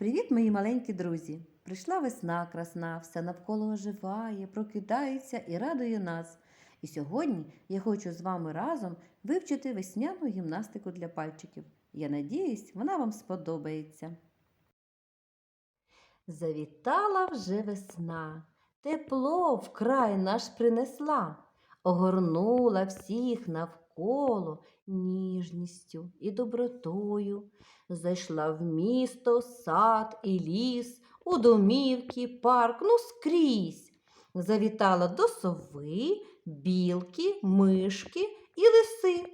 Привіт, мої маленькі друзі! Прийшла весна красна, все навколо оживає, прокидається і радує нас. І сьогодні я хочу з вами разом вивчити весняну гімнастику для пальчиків. Я надіюсь, вона вам сподобається. Завітала вже весна, тепло вкрай наш принесла, огорнула всіх навколо ніжністю і добротою. Зайшла в місто, сад і ліс, у домівки, парк, ну скрізь. Завітала до сови, білки, мишки і лиси.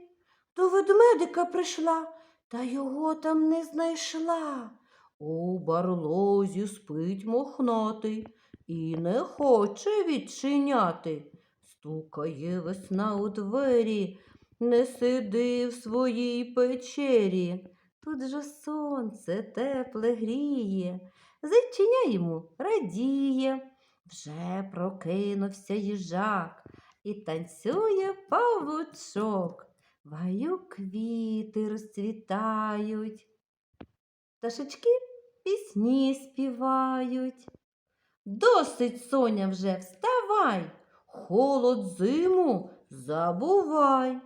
До ведмедика прийшла, та його там не знайшла. У барлозі спить мохнатий і не хоче відчиняти. Стукає весна у двері, не сиди в своїй печері. Тут же сонце тепле гріє, зайчиня йому радіє. Вже прокинувся їжак і танцює павучок. В гаю квіти розцвітають. Пташечки пісні співають. Досить, соня, вже вставай, холод зиму забувай.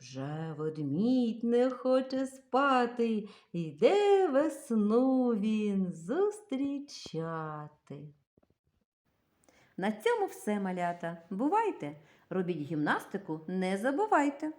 Вже ведмідь не хоче спати, йде весну він зустрічати. На цьому все, малята. Бувайте! Робіть гімнастику, не забувайте.